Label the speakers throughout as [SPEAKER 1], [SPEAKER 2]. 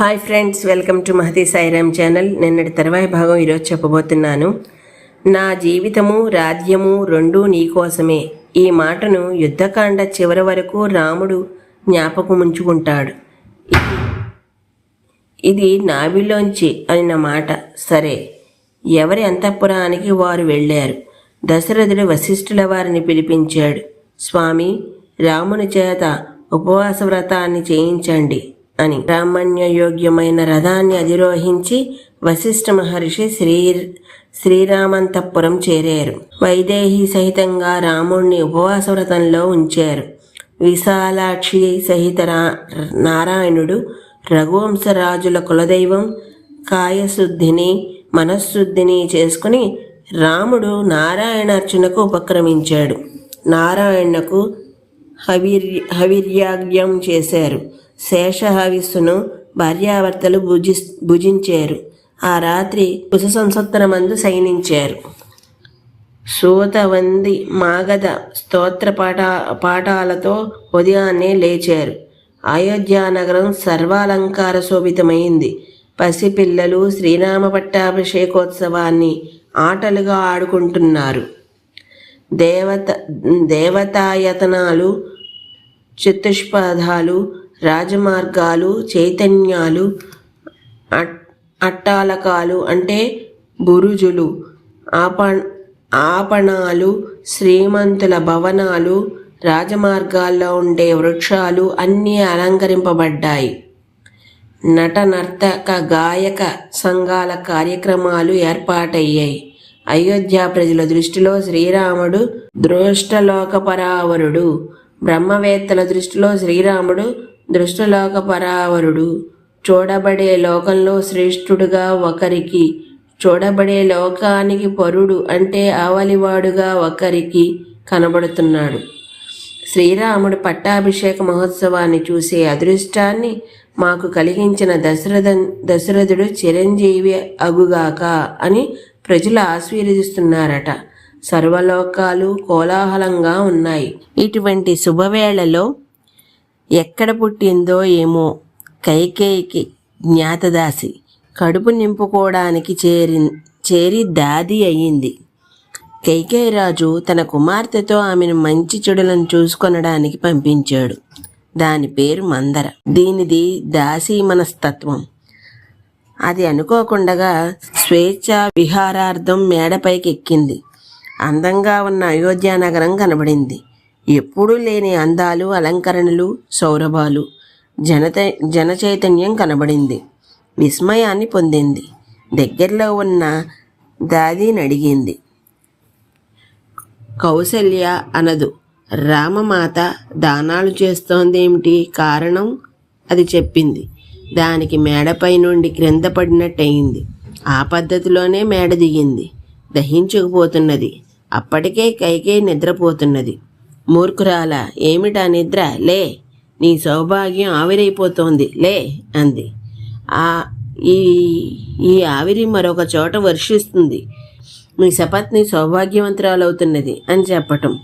[SPEAKER 1] Hi friends welcome to Mahathi Sairam channel నిన్నటి తర్వాయి భాగం ఈరోజు చెప్పబోతున్నాను. నా జీవితము రాజ్యము రెండూ నీకోసమే ఈ మాటను యుద్ధకాండ చివరి వరకు రాముడు జ్ఞాపకముంచుకుంటాడు ఇది నాభిలోంచి అనిన మాట. సరే ఎవరి అంతఃపురానికి వారు వెళ్ళారు? దశరథుడు వశిష్ఠుల వారిని పిలిపించాడు. స్వామి రాముని చేత ఉపవాస వ్రతాన్ని చేయించండి. అని బ్రాహ్మణ్య యోగ్యమైన రథాన్ని అధిరోహించి వశిష్ఠ మహర్షి శ్రీ శ్రీరామంతపురం చేరారు. వైదేహి సహితంగా రాముణ్ణి ఉపవాస వ్రతంలో ఉంచారు. విశాలాక్షి సహిత రా- నారాయణుడు రఘువంశరాజుల కులదైవం కాయశుద్ధిని మనశ్శుద్ధిని చేసుకుని రాముడు నారాయణార్చనకు ఉపక్రమించాడు. నారాయణకు హవిర్య హవిర్యాగ్యం చేశారు. శేషహవిస్సును భార్యాభర్తలు భుజి భుజించారు. ఆ రాత్రి కుశ సంసత్తనమందు శయనించారు. సూతవంది మాగధ స్తోత్ర పాఠ పాఠాలతో ఉదయాన్నే లేచారు. అయోధ్యానగరం సర్వాలంకార శోభితమైంది. పసిపిల్లలు శ్రీరామ పట్టాభిషేకోత్సవాన్ని ఆటలుగా ఆడుకుంటున్నారు. దేవత దేవతాయతనాలు చతుష్పదాలు రాజమార్గాలు చైతన్యాలు అట్- అట్టాలకాలు అంటే బురుజులు ఆప ఆపణాలు శ్రీమంతుల భవనాలు రాజమార్గాల్లో ఉండే వృక్షాలు అన్నీ అలంకరింపబడ్డాయి. నట నర్తక గాయక సంఘాల కార్యక్రమాలు ఏర్పాటయ్యాయి. అయోధ్య ప్రజల దృష్టిలో శ్రీరాముడు దృష్టలోకపరావరుడు. బ్రహ్మవేత్తల దృష్టిలో శ్రీరాముడు దృష్టలోకపరావరుడు. చూడబడే లోకంలో శ్రేష్ఠుడుగా ఒకరికి చూడబడే లోకానికి పరుడు అంటే ఆవలివాడుగా ఒకరికి కనబడుతున్నాడు. శ్రీరాముడు పట్టాభిషేక మహోత్సవాన్ని చూసే అదృష్టాన్ని మాకు కలిగించిన దశరథ దశరథుడు చిరంజీవి అగుగాక అని ప్రజలు ఆశీర్వదిస్తున్నారట. సర్వలోకాలు కోలాహలంగా ఉన్నాయి. ఇటువంటి శుభవేళలో ఎక్కడ పుట్టిందో ఏమో కైకేయికి జ్ఞాతదాసి. కడుపు నింపుకోవడానికి చేరి చేరి దాది అయ్యింది కైకేయరాజు తన కుమార్తెతో ఆమెను మంచి చెడులను చూసుకొనడానికి పంపించాడు. దాని పేరు మందర. దీనిది దాసీ మనస్తత్వం అది అనుకోకుండగా స్వేచ్ఛ విహారార్థం మేడపైకి ఎక్కింది అందంగా ఉన్న అయోధ్య నగరం కనబడింది. ఎప్పుడూ లేని అందాలు అలంకరణలు సౌరభాలు జనత జనచైతన్యం కనబడింది. విస్మయాన్ని పొందింది. దగ్గరలో ఉన్న దాదీని అడిగింది. కౌసల్య అనదు. రామమాత దానాలు చేస్తోందేమిటి కారణం? అది చెప్పింది. దానికి మేడపై నుండి క్రింద పడినట్టయింది. ఆ పద్ధతిలోనే మేడ దిగింది. దహించుకుపోతున్నది. అప్పటికే కైకే నిద్రపోతున్నది. మూర్ఖురాల ఏమిటా నిద్ర? లే నీ సౌభాగ్యం ఆవిరైపోతోంది. లే అంది. ఆ ఈ ఈ ఆవిరి మరొక చోట వర్షిస్తుంది. మీ సపత్ని సౌభాగ్యవంతురాలవుతున్నది అని చెప్పటం.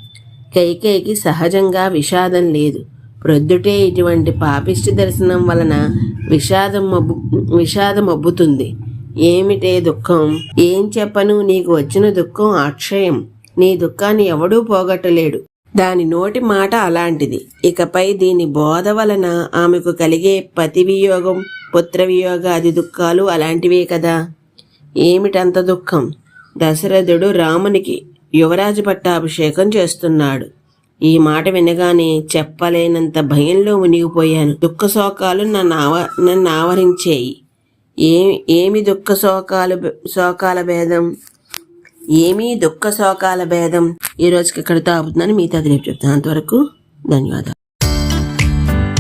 [SPEAKER 1] కైకేయికి సహజంగా విషాదం లేదు. ప్రొద్దుటే ఇటువంటి పాపిష్టి దర్శనం వలన విషాదం మబ్బు విషాదం మబ్బుతుంది. ఏమిటే దుఃఖం? ఏం చెప్పను? నీకు వచ్చిన దుఃఖం అక్షయం నీ దుఃఖాన్ని ఎవడూ పోగొట్టలేడు. దాని నోటి మాట అలాంటిది. ఇకపై దీని బోధ వలన ఆమెకు కలిగే పతి వియోగం దుఃఖాలు అలాంటివే కదా. ఏమిటంత దుఃఖం? దశరథుడు రామునికి యువరాజు పట్టాభిషేకం చేస్తున్నాడు. ఈ మాట వినగానే చెప్పలేనంత భయంలో మునిగిపోయాను. దుఃఖశోకాలు నన్ను ఆవ నన్ను ఆవరించేయి. ఏమి ఏమి దుఃఖ శోకాలు శోకాల భేదం? ఏమీ దుఃఖ శోకాల భేదం? ఈ రోజుకి ఇక్కడ తాగుతుందని మీతో రేపు చెప్తాను. అంతవరకు ధన్యవాదాలు.